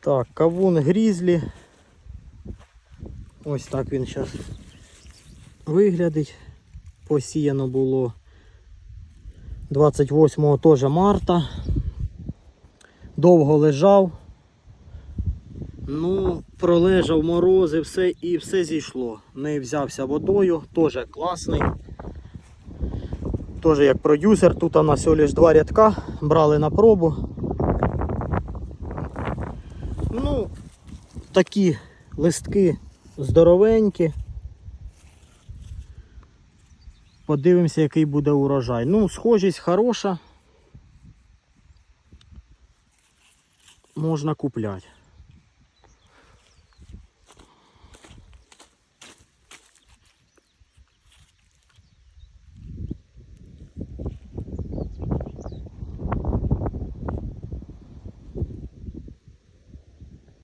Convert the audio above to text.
Так, кавун грізлі. Ось так він зараз виглядить. Посіяно було 28 теж марта. Довго лежав. Ну, пролежав морози, все і все зійшло. Не взявся водою, теж класний. Теж як продюсер, тут у нас всього лиш два рядка, брали на пробу. Ну, такі листки здоровенькі. Подивимося, який буде урожай. Ну, схожість хороша. Можна купляти.